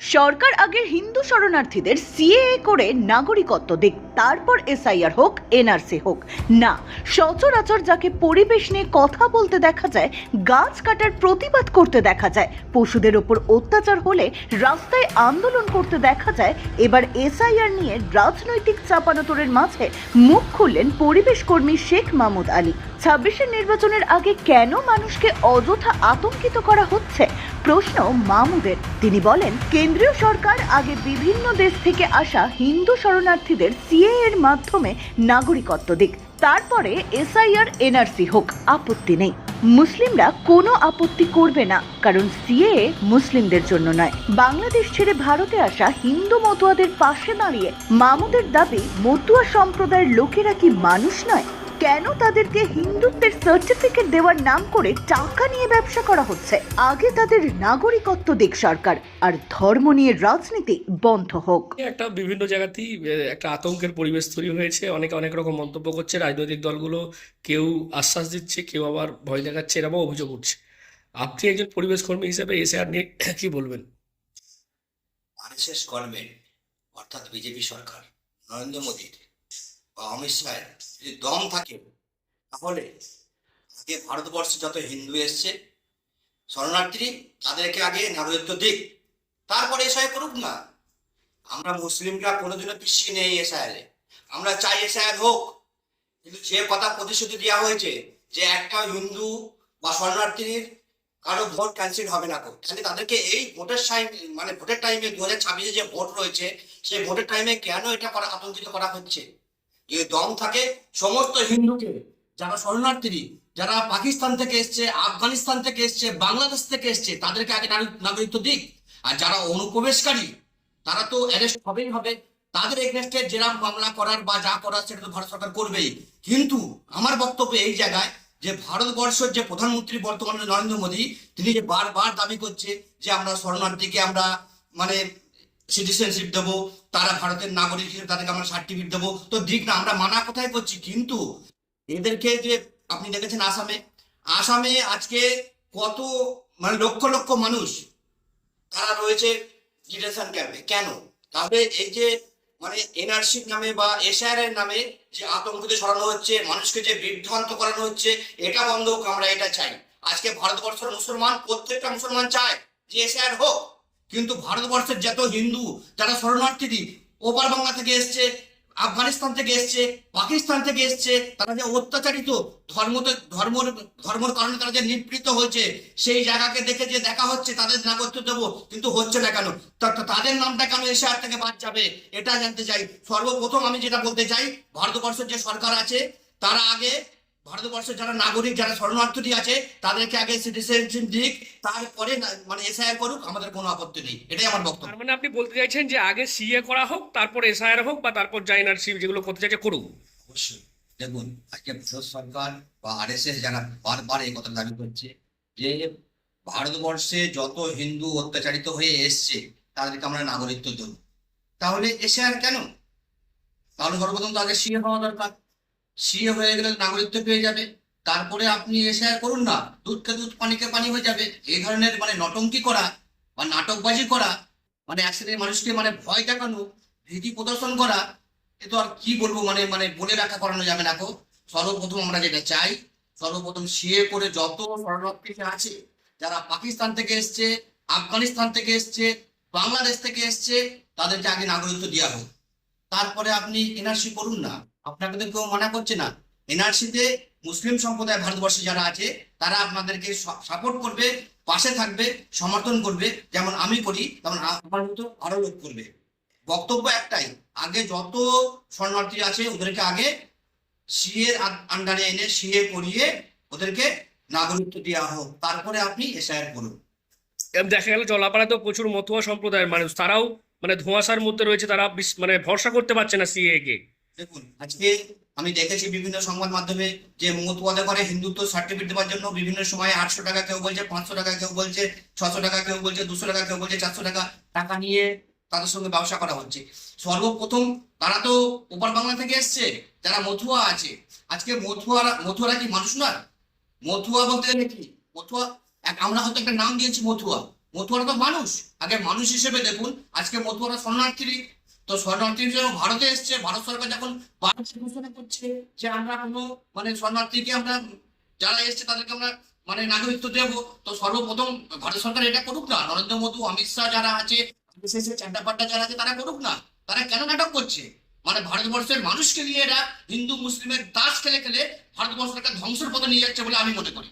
সরকার আগে হিন্দু শরণার্থীদের সিএএ করে নাগরিকত্ব দিক, তারপর এসআইআর হোক এনআরসি হোক। না, সচরাচর যাকে পরিবেশ নিয়ে কথা বলতে দেখা যায়, গাছ কাটার প্রতিবাদ করতে দেখা যায়, পশুদের ওপর অত্যাচার হলে রাস্তায় আন্দোলন করতে দেখা যায়, এবার এসআইআর নিয়ে রাজনৈতিক চাপানোতরের মাঝে মুখ খুললেন পরিবেশ কর্মী শেখ মাহমুদ আলী। ছাব্বিশের নির্বাচনের আগে কেন মানুষকে অযথা আতঙ্কিত করা হচ্ছে? প্রশ্ন মামুদের। তিনি বলেন, কেন্দ্রীয় সরকার আগে বিভিন্ন দেশ থেকে আসা হিন্দু শরণার্থীদের সিএ এর মাধ্যমে নাগরিকত্ব দিক। তারপরে এসআইআর, এনআরসি হোক, আপত্তি নেই। মুসলিমরা কোনো আপত্তি করবে না, কারণ সিএ মুসলিমদের জন্য নয়। বাংলাদেশ ছেড়ে ভারতে আসা হিন্দু মতুয়াদের পাশে দাঁড়িয়ে মামুদের দাবি, মতুয়া সম্প্রদায়ের লোকেরা কি মানুষ নয়? কেন তাদেরকে হিন্দুত্বের সার্টিফিকেট দেওয়ার নাম করে টাকা নিয়ে ব্যবসা করা হচ্ছে? আগে তাদের নাগরিকত্ব দিক সরকার আর ধর্ম নিয়ে রাজনীতি বন্ধ হোক। একটা বিভিন্ন জায়গাতেই একটা আতঙ্কের পরিবেশ তৈরি হয়েছে। অনেকে অনেক রকম মন্তব্য করছে রাজনৈতিক দলগুলো কেউ আশ্বাস দিচ্ছে কেউ আবার ভয় দেখাচ্ছে এরকম অভিযোগ উঠছে। আপনি একজন পরিবেশ কর্মী হিসেবে এসে আর নিয়ে কি বলবেন? আরএসএস গভর্নমেন্ট অর্থাৎ বিজেপি সরকার নরেন্দ্র মোদীর বা অমিত শাহের যদি দম থাকে, তাহলে আগে ভারতবর্ষে যত হিন্দু এসছে শরণার্থী তাদেরকে আগে নাগরিকত্ব দিক। তারপরে এসআই করুক না। আমরা মুসলিমরা কোনোদিনও পিছিয়ে নেই এসআইআরে। আমরা চাই এসআইআর হোক। কিন্তু যে কথা প্রতিশ্রুতি দেওয়া হয়েছে, যে একটা হিন্দু বা শরণার্থীর কারও ভোট ক্যান্সেল হবে না কো। তাহলে তাদেরকে এই ভোটের টাইম মানে ভোটের টাইমে দু হাজার ছাব্বিশে যে ভোট রয়েছে, সেই ভোটের টাইমে কেন এটা করা আতঙ্কিত করা হচ্ছে? যদি দম থাকে সমস্ত হিন্দুকে, যারা শরণার্থী যারা পাকিস্তান থেকে এসছে, আফগানিস্তান থেকে এসছে, বাংলাদেশ থেকে এসছে, তাদেরকে আগে নাগরিক- নাগরিকত্ব দিক। আর যারা অনুপ্রবেশকারী, তারা তো অ্যারেস্ট হবেই হবে। তাদের এগনেস্টে যেরাম মামলা করার বা যা করার, সেটা তো ভারত সরকার করবেই। কিন্তু আমার বক্তব্য এই জায়গায় যে ভারতবর্ষের যে প্রধানমন্ত্রী বর্তমানে নরেন্দ্র মোদী, তিনি যে বারবার দাবি করছে যে আমরা শরণার্থীকে আমরা মানে সিটিজেনশিপ দেবো, তারা ভারতের নাগরিক হিসেবে তাদেরকে আমরা সার্টিফিকেট দেবো। তো দিক না, আমরা মানা কোথায় করছি? কিন্তু এদেরকে যে আপনি দেখেছেন আসামে আসামে আজকে কত মানে লক্ষ লক্ষ মানুষ তারা রয়েছে ডিটেনশন ক্যাম্পে কেন? তাহলে এই যে মানে এনআরসির নামে বা এসআর এর নামে যে আতঙ্কিত সরানো হচ্ছে, মানুষকে যে বিভ্রান্ত করানো হচ্ছে, এটা বন্ধ হোক আমরা এটা চাই। আজকে ভারতবর্ষের মুসলমান প্রত্যেকটা মুসলমান চায় যে এসআর হোক। কিন্তু ভারতবর্ষের যত হিন্দু, যারা শরণার্থী ওপার বাংলা থেকে এসছে, আফগানিস্তান থেকে এসছে, পাকিস্তান থেকে এসছে, তারা যে অত্যাচারিত ধর্মতে, ধর্ম, ধর্মের কারণে তারা যে নিপীড়িত হয়েছে, সেই জায়গাকে দেখে যে দেখা হচ্ছে, তাদের নাগরিকত্ব দেবো, কিন্তু হচ্ছে না কেন? তাদের নামটা কেন এসে আর থেকে বাদ যাবে? এটা জানতে চাই। সর্বপ্রথম আমি যেটা বলতে চাই, ভারতবর্ষের যে সরকার আছে, তারা আগে ভারতবর্ষের যারা নাগরিক যারা শরণার্থী আছে তাদেরকে আগে সিটিজেনশিপ দিক তারপরে মানে এসআইআর করুক আমাদের কোনো আপত্তি নেই। এটাই আমার বক্তব্য। মানে আপনি বলতে চাইছেন যে আগে সিএ করা হোক তারপর এসআইআর হোক বা তারপর এনআরসি যেগুলো করতে চাইছে করুক। অবশ্যই। দেখুন আজকে ভারত সরকার বা আরএসএস যারা বারবার এই কথা দাবি করছে যে ভারতবর্ষে যত হিন্দু অত্যাচারিত হয়ে এসছে তাদেরকে আমরা নাগরিকত্ব দেব। তাহলে এসে আর কেন? তাহলে সর্বপ্রথম তো আগে সিএ হওয়া দরকার। সিএ হয়ে গেলে নাগরিকত্ব পেয়ে যাবে। তারপরে আপনি এসে আর করুন না, দুধকে দুধ পানিকে পানি হয়ে যাবে। এই ধরনের মানে নটঙ্কি করা বা নাটকবাজি করা মানে এক শ্রেণির মানুষকে মানে ভয় দেখানো, ভীতি প্রদর্শন করা, এ তো আর কি বলব মানে মানে বলে রাখা করানো যাবে না সর্বপ্রথম আমরা যেটা চাই, সর্বপ্রথম সিএ করে যত শরণার্থী আছে, যারা পাকিস্তান থেকে এসছে, আফগানিস্তান থেকে এসছে, বাংলাদেশ থেকে এসছে, তাদেরকে আগে নাগরিকত্ব দেওয়া হোক। তারপরে আপনি এনআরসি করুন না। আপনাকে তো কেউ মানা করছে না। এনআরসিতে মুসলিম সম্প্রদায় ভারতবর্ষে যারা আছে, তারা আপনাদেরকে সাপোর্ট করবে, পাশে থাকবে, সমর্থন করবে, যেমন আমি করি, তেমন আমার মতো আরও লোক করবে। বক্তব্য একটাই, আগে যত শরণার্থী আছে, ওদেরকে আগে সিএর আন্ডারে এনে সিএ করিয়ে ওদেরকে নাগরিকত্ব দেওয়া হোক, তারপরে আপনি এসআইআর করুন। দেখা গেল জলাপাড়াতেও প্রচুর মতুয়া সম্প্রদায়ের মানুষ, তারাও মানে ধোঁয়াশার মধ্যে রয়েছে, তারা মানে ভরসা করতে পারছে না সিএ কে। দেখুন, আজকে আমি দেখেছি বিভিন্ন সংবাদ মাধ্যমে যে মতুয়াদে করে হিন্দুত্ব সার্টিফিকেট দেওয়ার জন্য বিভিন্ন সময় আটশো টাকা কেউ বলছে, পাঁচশো টাকা কেউ বলছে, ছশো টাকা কেউ বলছে, দুশো টাকা কেউ বলছে, চারশো টাকা টাকা নিয়ে তাদের সঙ্গে ব্যবসা করা হচ্ছে। সর্বপ্রথম তারা তো ওপার বাংলা থেকে এসছে, যারা মথুয়া আছে। আজকে মথুয়ারা মথুয়ারা কি মানুষ না মথুয়া বলতে গেলে কি? মথুয়া আমরা হয়তো একটা নাম দিয়েছি মথুয়া। মথুয়ারা তো মানুষ। আগে মানুষ হিসেবে দেখুন, আজকে মতুয়ারা শরণার্থী তো শরণার্থী হিসেবে ভারতে এসছে, ভারত সরকার যখন ঘোষণা করছে যে আমরা কোনো মানে শরণার্থীকে আমরা, যারা এসছে তাদেরকে আমরা মানে নাগরিকত্ব দেবো, তো সর্বপ্রথম ভারত সরকার এটা করুক না। নরেন্দ্র মোদী, অমিত শাহ যারা আছে বিশেষে চাড্ডা যারা আছে, তারা করুক না। তারা কেন নাটক করছে? মানে ভারতবর্ষের মানুষকে নিয়ে এরা হিন্দু, মুসলিমের দাস খেলে খেলে ভারতবর্ষটাকে ধ্বংসের পথে নিয়ে যাচ্ছে বলে আমি মনে করি।